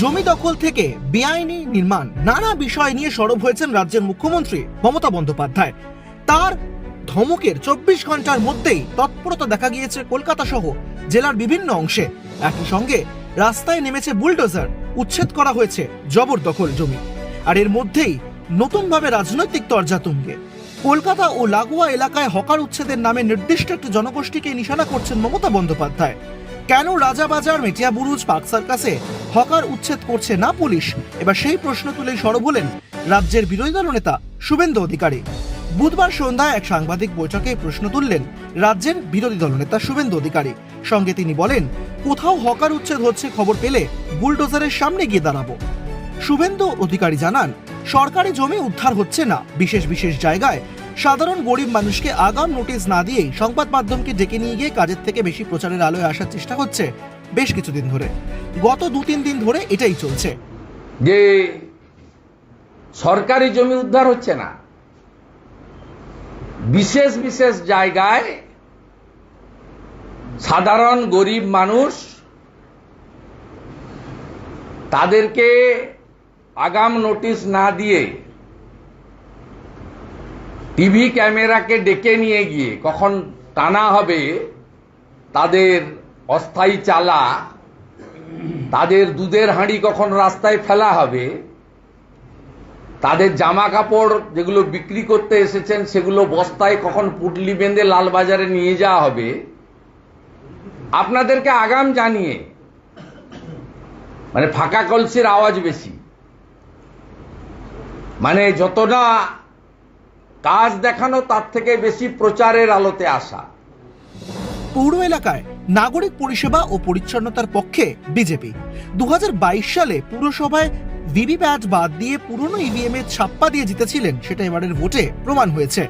জমি দখল থেকে বেআইনি নির্মাণ। নানা বিষয় নিয়ে সরব হয়েছেন রাজ্যের মুখ্যমন্ত্রী মমতা বন্দ্যোপাধ্যায়। তার ধমকের চব্বিশ ঘণ্টার মধ্যেই তৎপরতা দেখা গিয়েছে কলকাতা সহ জেলার বিভিন্ন অংশে। একই সঙ্গে রাস্তায় নেমেছে বুলডোজার, উচ্ছেদ করা হয়েছে জবরদখল জমি। আর এর মধ্যেই নতুনভাবে রাজনৈতিক তরজা তুঙ্গে। কলকাতা ও লাগোয়া এলাকায় হকার উচ্ছেদের নামে নির্দিষ্ট একটি জনগোষ্ঠীকে নিশানা করছেন মমতা বন্দ্যোপাধ্যায়। কেন রাজাবাজার মেটিয়াবুরুজ পার্ক সার্কাসে হকার উচ্ছেদ করছে না পুলিশ? এবার সেই প্রশ্ন তুলেই সরব হলেন রাজ্যের বিরোধী দল নেতা শুভেন্দু অধিকারী। বুধবার সন্ধ্যায় এক সাংবাদিক বৈঠকে প্রশ্ন তুললেন রাজ্যের বিরোধী দলনেতা শুভেন্দু অধিকারী। সঙ্গে তিনি বলেন, কোথাও হকার উচ্ছেদ হচ্ছে খবর পেলে বুলডোজারের সামনে গিয়ে দাঁড়াবো। শুভেন্দু অধিকারী জানান, সরকারি জমি উদ্ধার হচ্ছে না। বিশেষ বিশেষ জায়গায় সাধারণ গরিব মানুষকে আগাম নোটিশ না দিয়েই সংবাদ মাধ্যমকে ডেকে নিয়ে গিয়ে কাজের থেকে বেশি প্রচারের আলোয় আসার চেষ্টা হচ্ছে বেশ কিছুদিন ধরে। গত দু তিন দিন ধরে এটাই চলছে। যে সরকারি জমি উদ্ধার হচ্ছে না, বিশেষ বিশেষ জায়গায় সাধারণ গরিব মানুষ তাদেরকে আগাম নোটিশ না দিয়ে টিভি ক্যামেরাকে ডেকে নিয়ে গিয়ে কখন টানা হবে তাদের অস্থায়ী চালা, তাদের দুধের হাঁড়ি কখন রাস্তায় ফেলা হবে, তাদের জামা কাপড় যেগুলো বিক্রি করতে এসেছেন সেগুলো বস্তায় কখন পুটলি বেঁধে লালবাজারে নিয়ে যাওয়া হবে, আপনাদেরকে আগাম জানিয়ে মানে ফাঁকা কলসির আওয়াজ বেশি। মানে যত না কাজ দেখানো তার থেকে বেশি প্রচারের আলোতে আসা। পৌর এলাকায় নাগরিক পরিষেবা ও পরিচ্ছন্নতার পক্ষে বিজেপি। দুহাজার বাইশ সালে পুরসভায় ভিভিপ্যাট বাদ দিয়ে পুরনো ইভিএম এর ছাপ্পা দিয়ে জিতেছিলেন সেটা এবারের ভোটে প্রমাণ হয়েছে।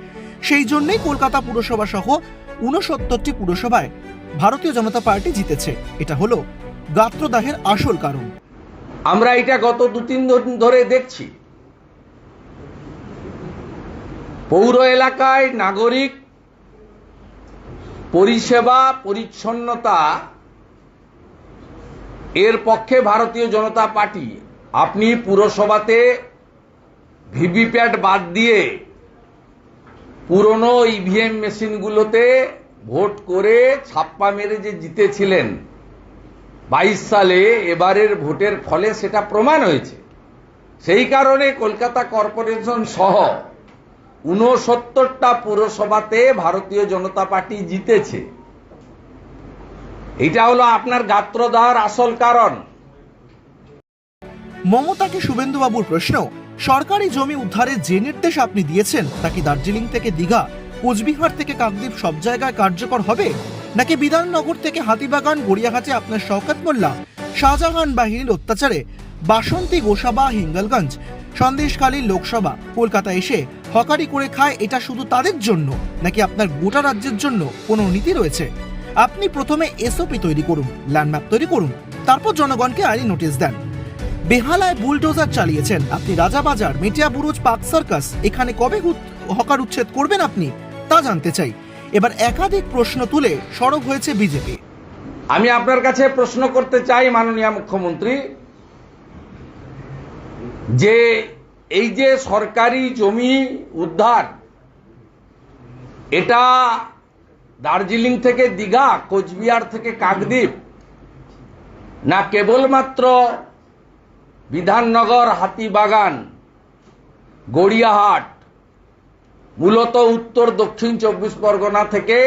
সেই জন্যই কলকাতা পুরসভা সহ উনসত্তরটি পুরসভায় ভারতীয় জনতা পার্টি জিতেছে। এটা হলো গাত্রদাহের আসল কারণ। আমরা এটা গত দু তিন দিন ধরে দেখছি। পৌর এলাকায় নাগরিক পরিষেবা, পরিচ্ছন্নতা এর পক্ষে ভারতীয় জনতা পার্টি। আপনি পুরসভাতে ভিভিপ্যাট বাদ দিয়ে পুরনো ইভিএম মেশিনগুলোতে ভোট করে ছাপ্পা মেরে যে জিতেছিলেন, বাইশ সালে এবারের ভোটের ফলে সেটা প্রমাণ হয়েছে। সেই কারণে কলকাতা কর্পোরেশন সহ উনসত্তরটা পুরসভাতে ভারতীয় জনতা পার্টি জিতেছে। এটা হলো আপনার গাত্রদার আসল কারণ। মমতাকে শুভেন্দুবাবুর প্রশ্ন, সরকারি জমি উদ্ধারের যে নির্দেশ আপনি দিয়েছেন, তা কি দার্জিলিং থেকে দীঘা, কোচবিহার থেকে কাকদ্বীপ সব জায়গায় কার্যকর হবে? নাকি বিধাননগর থেকে হাতিবাগান, গড়িয়াহাটে আপনার শওকত মোল্লা, শাহজাহান বাহিনীর অত্যাচারে বাসন্তী গোসাবা হিঙ্গলগঞ্জ। সন্দেশখালী লোকসভা। কলকাতা এসে হকারি করে খায়, এটা শুধু তাদের জন্য? নাকি আপনার গোটা রাজ্যের জন্য কোনো নীতি রয়েছে? আপনি প্রথমে এসওপি তৈরি করুন ল্যান্ডম্যাপ তৈরি করুন, তারপর জনগণকে আইনি নোটিশ দেন। বেহালায় বুলডোজার চালিয়েছেন আপনি রাজাবাজার, মেটিয়া বুরুজ, পাক সার্কাস এখানে কবে হকার উচ্ছেদ করবেন আপনি? তা জানতে চাই। এবার একাধিক প্রশ্ন তুলে সরব হয়েছে বিজেপি। আমি আপনার কাছে প্রশ্ন করতে চাই, মাননীয় মুখ্যমন্ত্রী। যে এই যে সরকারি জমি উদ্ধার, এটা দার্জিলিং থেকে দীঘা, কোচবিহার থেকে কাকদ্বীপ, না কেবলমাত্র বিধাননগর, হাতিবাগান, গড়িয়াহাট, মূলত উত্তর, দক্ষিণ চব্বিশ পরগনা থেকে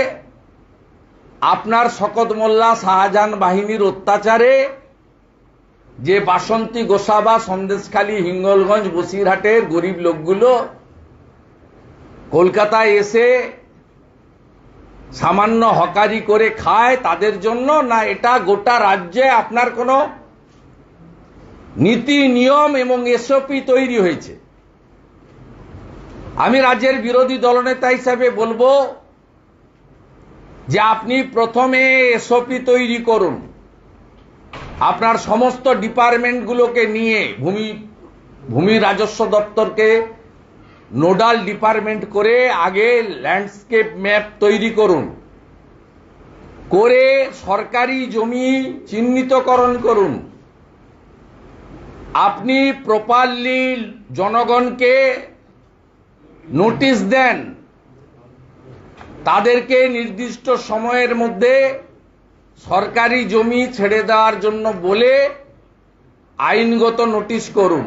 আপনার শকত মোল্লা শাহজাহান বাহিনীর অত্যাচারে যে বাসন্তী গোসাবা সন্দেশখালী হিঙ্গলগঞ্জ বসিরহাটের গরিব লোকগুলো কলকাতায় এসে সামান্য হকারি করে খায়, তাদের জন্য না এটা গোটা রাজ্যে আপনার কোনো নীতি, নিয়ম এবং এসওপি তৈরি হয়েছে। আমি রাজ্যের বিরোধী দলনেতা হিসাবে বলব যে আপনি প্রথমে এসওপি তৈরি করুন। আপনার সমস্ত ডিপার্টমেন্টগুলোকে নিয়ে ভূমি ভূমি রাজস্ব দপ্তরকে নোডাল ডিপার্টমেন্ট করে আগে ল্যান্ডস্কেপ ম্যাপ তৈরি করুন। করে সরকারি জমি চিহ্নিতকরণ করুন। আপনি প্রপারলি জনগণকে নোটিশ দেন। তাদেরকে নির্দিষ্ট সময়ের মধ্যে সরকারি জমি ছেড়ে দেওয়ার জন্য বলে আইনগত নোটিশ করুন।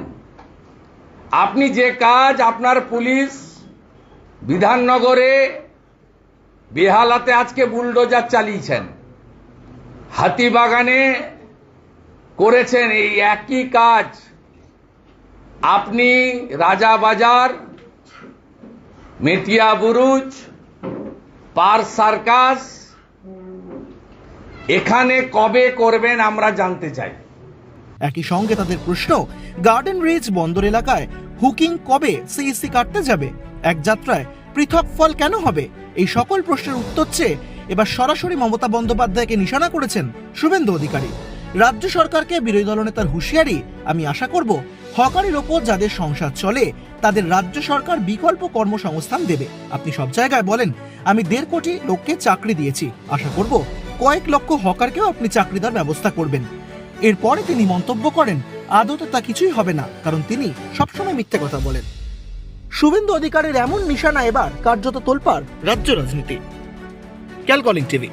আপনি যে কাজ আপনার পুলিশ বিধাননগরে বেহালাতে আজকে বুলডোজার চালিয়েছেন, হাতিবাগানে করেছেন, এই একই কাজ। আপনি Rajabazar Metiabruz Park Circus এখানে কবে করবেন আমরা জানতে চাই। একই সঙ্গে তাদের প্রশ্ন গার্ডেন রিচ বন্দর এলাকায় হুকিং কবে সিইসি কাটতে যাবে? এক যাত্রায় পৃথক ফল কেন হবে? এই সকল প্রশ্নের উত্তর চেয়ে এবার সরাসরি মমতা বন্দ্যোপাধ্যায়কে নিশানা করেছেন শুভেন্দু অধিকারী। রাজ্য সরকারকে বিরোধী দলনেতার হুঁশিয়ারি আমি আশা করব, হকারের ওপর যাদের সংসার চলে, তাদের রাজ্য সরকার বিকল্প কর্মসংস্থান দেবে। আপনি সব জায়গায় বলেন, আমি দেড় কোটি লোককে চাকরি দিয়েছি, আশা করব কয়েক লক্ষ হকারকেও আপনি চাকরি দেওয়ার ব্যবস্থা করবেন। এরপরে তিনি মন্তব্য করেন আদতে তা কিছুই হবে না, কারণ তিনি সবসময় মিথ্যে কথা বলেন। শুভেন্দু অধিকারের এমন নিশানা এবার কার্যত তোলপার রাজ্য রাজনীতি। ক্যালকলিং টিভি।